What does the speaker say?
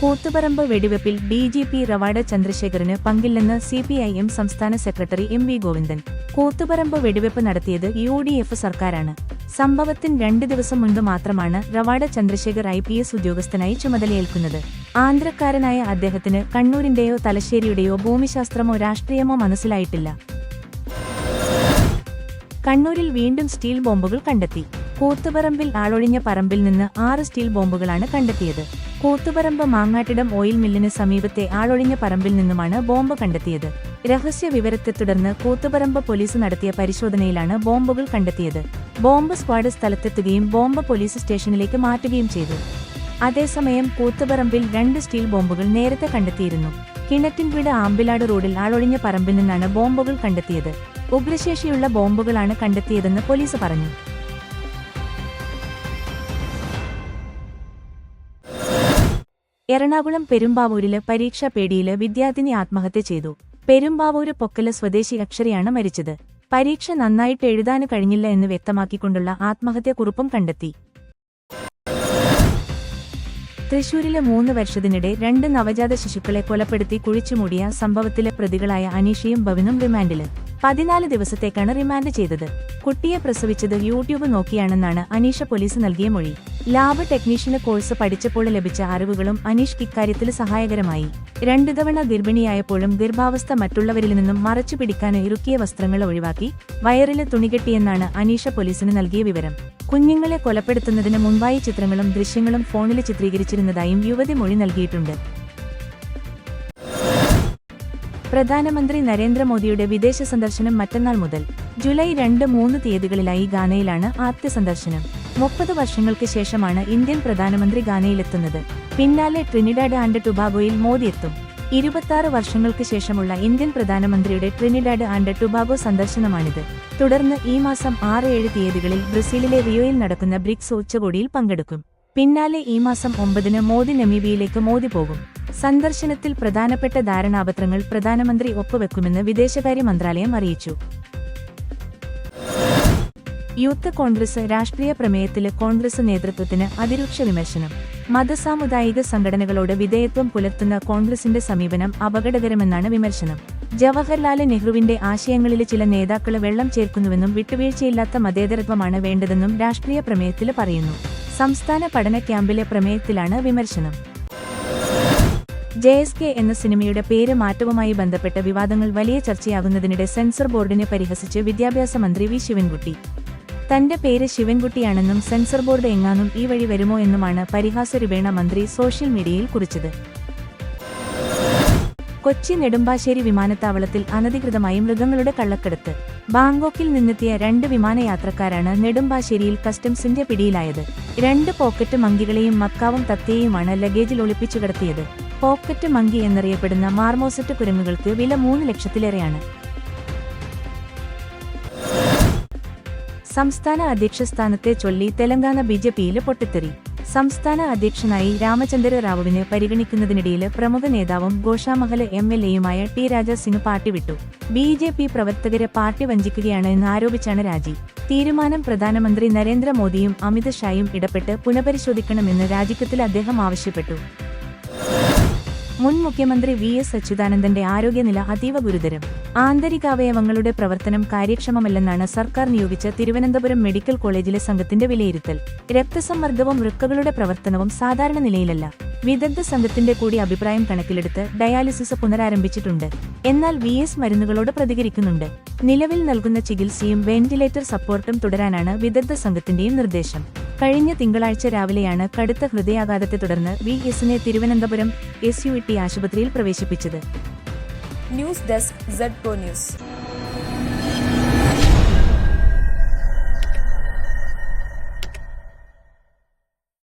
കൂത്തുപറമ്പ് വെടിവെപ്പിൽ D G P Ravada ചന്ദ്രശേഖറിന് പങ്കില്ലെന്ന് സി പി ഐ എം സംസ്ഥാന secretary M V Govindan. Koothuparamba വെടിവെപ്പ് നടത്തിയത് യു ഡി എഫ് സർക്കാരാണ്. സംഭവത്തിന് രണ്ട് ദിവസം മുൻപ് മാത്രമാണ് Rawada Chandrasekhar I P S ഉദ്യോഗസ്ഥനായി ചുമതലയേൽക്കുന്നത്. ആന്ധ്രക്കാരനായ അദ്ദേഹത്തിന് കണ്ണൂരിന്റെയോ തലശ്ശേരിയുടെയോ ഭൂമിശാസ്ത്രമോ രാഷ്ട്രീയമോ മനസ്സിലായിട്ടില്ല. കണ്ണൂരിൽ വീണ്ടും സ്റ്റീൽ ബോംബുകൾ കണ്ടെത്തി. കൂത്തുപറമ്പിൽ ആളൊഴിഞ്ഞ പറമ്പിൽ നിന്ന് ആറ് സ്റ്റീൽ ബോംബുകളാണ് കണ്ടെത്തിയത്. കൂത്തുപറമ്പ് മാങ്ങാട്ടിടം ഓയിൽ മില്ലിന് സമീപത്തെ ആളൊഴിഞ്ഞ പറമ്പിൽ നിന്നുമാണ് ബോംബ് കണ്ടെത്തിയത്. രഹസ്യ വിവരത്തെ തുടർന്ന് കൂത്തുപറമ്പ് പോലീസ് നടത്തിയ പരിശോധനയിലാണ് ബോംബുകൾ കണ്ടെത്തിയത്. ബോംബ് സ്ക്വാഡ് സ്ഥലത്തെത്തുകയും ബോംബ് പോലീസ് സ്റ്റേഷനിലേക്ക് മാറ്റുകയും ചെയ്തു. അതേസമയം കൂത്തുപറമ്പിൽ രണ്ട് സ്റ്റീൽ ബോംബുകൾ നേരത്തെ കണ്ടെത്തിയിരുന്നു. കിണറ്റിൻവീട് ആമ്പിലാട് റോഡിൽ ആളൊഴിഞ്ഞ പറമ്പിൽ നിന്നാണ് ബോംബുകൾ കണ്ടെത്തിയത്. ഉഗ്രശേഷിയുള്ള ബോംബുകളാണ് കണ്ടെത്തിയതെന്ന് പോലീസ് പറഞ്ഞു. എറണാകുളം പെരുമ്പാവൂരിൽ പരീക്ഷാ പേടിയിൽ വിദ്യാർത്ഥിനി ആത്മഹത്യ ചെയ്തു. പെരുമ്പാവൂര് പൊക്കൽ സ്വദേശി അക്ഷരയാണ് മരിച്ചത്. പരീക്ഷ നന്നായിട്ട് എഴുതാൻ കഴിഞ്ഞില്ല എന്ന് വ്യക്തമാക്കിക്കൊണ്ടുള്ള ആത്മഹത്യാക്കുറിപ്പും കണ്ടെത്തി. തൃശൂരിലെ മൂന്ന് വർഷത്തിനിടെ രണ്ട് നവജാത ശിശുക്കളെ കൊലപ്പെടുത്തി കുഴിച്ചുമൂടിയ സംഭവത്തിലെ പ്രതികളായ അനീഷയും ബവിനും റിമാൻഡിൽ. പതിനാല് ദിവസത്തേക്കാണ് റിമാൻഡ് ചെയ്തത്. കുട്ടിയെ പ്രസവിച്ചത് യൂട്യൂബ് നോക്കിയാണെന്നാണ് അനീഷ പോലീസ് നൽകിയ മൊഴി. ലാബ് ടെക്നീഷ്യന് കോഴ്സ് പഠിച്ചപ്പോൾ ലഭിച്ച അറിവുകളും അനീഷ് ഇക്കാര്യത്തിൽ സഹായകരമായി. രണ്ടു തവണ ഗർഭിണിയായപ്പോഴും ഗർഭാവസ്ഥ മറ്റുള്ളവരിൽ നിന്നും മറച്ചു പിടിക്കാൻ ഇറുക്കിയ വസ്ത്രങ്ങൾ ഒഴിവാക്കി വയറിൽ തുണികെട്ടിയെന്നാണ് അനീഷ പോലീസിന് നൽകിയ വിവരം. കുഞ്ഞുങ്ങളെ കൊലപ്പെടുത്തുന്നതിന് മുൻപായി ചിത്രങ്ങളും ദൃശ്യങ്ങളും ഫോണിൽ ചിത്രീകരിച്ചിരുന്നതായും യുവതി മൊഴി നൽകിയിട്ടുണ്ട്. പ്രധാനമന്ത്രി നരേന്ദ്രമോദിയുടെ വിദേശ സന്ദർശനം മറ്റന്നാൾ മുതൽ ജൂലൈ രണ്ട് മൂന്ന് തീയതികളിലായി ഗാനയിലാണ് ആദ്യ സന്ദർശനം. മുപ്പത് വർഷങ്ങൾക്ക് ശേഷമാണ് ഇന്ത്യൻ പ്രധാനമന്ത്രി ഗാനയിലെത്തുന്നത് പിന്നാലെ ട്രിനിഡാഡ് ആൻഡ് ടുബാഗോയിൽ മോദി എത്തും ഇരുപത്തിയാറ് വർഷങ്ങൾക്ക് ശേഷമുള്ള ഇന്ത്യൻ പ്രധാനമന്ത്രിയുടെ ട്രിനിഡാഡ് ആൻഡ് ടുബാഗോ സന്ദർശനമാണിത്. തുടർന്ന് ഈ മാസം ആറ് ഏഴ് തീയതികളിൽ ബ്രസീലിലെ റിയോയിൽ നടക്കുന്ന ബ്രിക്സ് ഉച്ചകോടിയിൽ പങ്കെടുക്കും. പിന്നാലെ ഈ മാസം ഒമ്പതിന് മോദി നമീബിയയിലേക്ക് മോദി പോകും. സന്ദർശനത്തിൽ പ്രധാനപ്പെട്ട ധാരണാപത്രങ്ങൾ പ്രധാനമന്ത്രി ഒപ്പുവെക്കുമെന്ന് വിദേശകാര്യ മന്ത്രാലയം അറിയിച്ചു. യൂത്ത് കോൺഗ്രസ് രാഷ്ട്രീയ പ്രമേയത്തിലെ കോൺഗ്രസ് നേതൃത്വത്തിന് അതിരൂക്ഷ വിമർശനം. മതസാമുദായിക സംഘടനകളോട് വിധേയത്വം പുലർത്തുന്ന കോൺഗ്രസിന്റെ സമീപനം അപകടകരമെന്നാണ് വിമർശനം. ജവഹർലാൽ നെഹ്റുവിന്റെ ആശയങ്ങളിലെ ചില നേതാക്കൾ വെള്ളം ചേർക്കുന്നുവെന്നും വിട്ടുവീഴ്ചയില്ലാത്ത മതേതരത്വമാണ് വേണ്ടതെന്നും രാഷ്ട്രീയ പ്രമേയത്തിൽ പറയുന്നു. സംസ്ഥാന പഠന ക്യാമ്പിലെ പ്രമേയത്തിലാണ് വിമർശനം. ജെ എസ് കെ എന്ന സിനിമയുടെ പേര് മാറ്റവുമായി ബന്ധപ്പെട്ട വിവാദങ്ങൾ വലിയ ചർച്ചയാകുന്നതിനിടെ സെൻസർ ബോർഡിനെ പരിഹസിച്ച് വിദ്യാഭ്യാസ മന്ത്രി വി. ശിവൻകുട്ടി. തന്റെ പേര് ശിവൻകുട്ടിയാണെന്നും സെൻസർ ബോർഡ് എങ്ങാനും ഈ വഴി വരുമോ എന്നുമാണ് പരിഹാസരൂപേണ മന്ത്രി സോഷ്യൽ മീഡിയയിൽ കുറിച്ചത്. കൊച്ചി നെടുമ്പാശ്ശേരി വിമാനത്താവളത്തിൽ അനധികൃതമായി മൃഗങ്ങളുടെ കള്ളക്കടത്ത്. ബാങ്കോക്കിൽ നിന്നെത്തിയ രണ്ട് വിമാനയാത്രക്കാരാണ് നെടുമ്പാശ്ശേരിയിൽ കസ്റ്റംസിന്റെ പിടിയിലായത്. രണ്ട് പോക്കറ്റ് മങ്കികളെയും മക്കാവും തത്തയെയുമാണ് ലഗേജിൽ ഒളിപ്പിച്ചു കടത്തിയത് പോക്കറ്റ് മങ്കി എന്നറിയപ്പെടുന്ന മാർമോസറ്റ് കുരങ്ങുകൾക്ക് വില മൂന്ന് ലക്ഷത്തിലേറെയാണ്. സംസ്ഥാന അധ്യക്ഷ സ്ഥാനത്തെ ചൊല്ലി തെലങ്കാന ബി ജെ പിയിൽ പൊട്ടിത്തെറി. സംസ്ഥാന അധ്യക്ഷനായി രാമചന്ദ്ര റാവുവിനെ പരിഗണിക്കുന്നതിനിടയിൽ പ്രമുഖ നേതാവും ഘോഷാമഹല എം എൽ എയുമായ ടി രാജ സിംഗ് പാർട്ടി വിട്ടു. ബി ജെ പി പ്രവർത്തകരെ പാർട്ടി വഞ്ചിക്കുകയാണ് എന്ന് ആരോപിച്ചാണ് രാജി. തീരുമാനം പ്രധാനമന്ത്രി നരേന്ദ്രമോദിയും അമിത് ഷായും ഇടപെട്ട് പുനഃപരിശോധിക്കണമെന്ന് രാജിക്കത്തിൽ അദ്ദേഹം ആവശ്യപ്പെട്ടു. മുൻ മുഖ്യമന്ത്രി വി എസ് അച്യുതാനന്ദന്റെ ആരോഗ്യനില അതീവ ഗുരുതരം. ആന്തരികാവയവങ്ങളുടെ പ്രവർത്തനം കാര്യക്ഷമമല്ലെന്നാണ് സർക്കാർ നിയോഗിച്ച തിരുവനന്തപുരം മെഡിക്കൽ കോളേജിലെ സംഘത്തിന്റെ വിലയിരുത്തൽ. രക്തസമ്മർദ്ദവും വൃക്കകളുടെ പ്രവർത്തനവും സാധാരണ നിലയിലല്ല. വിദഗ്ധ സംഘത്തിന്റെ കൂടി അഭിപ്രായം കണക്കിലെടുത്ത് ഡയാലിസിസ് പുനരാരംഭിച്ചിട്ടുണ്ട്. എന്നാൽ വി എസ് മരുന്നുകളോട് പ്രതികരിക്കുന്നുണ്ട്. നിലവിൽ നൽകുന്ന ചികിത്സയും വെന്റിലേറ്റർ സപ്പോർട്ടും തുടരാനാണ് വിദഗ്ധ സംഘത്തിന്റെയും നിർദ്ദേശം. കഴിഞ്ഞ തിങ്കളാഴ്ച രാവിലെയാണ് കടുത്ത ഹൃദയാഘാതത്തെ തുടർന്ന് വി എസിനെ തിരുവനന്തപുരം എസ് യു ടി ആശുപത്രിയിൽ പ്രവേശിപ്പിച്ചത്. News desk news.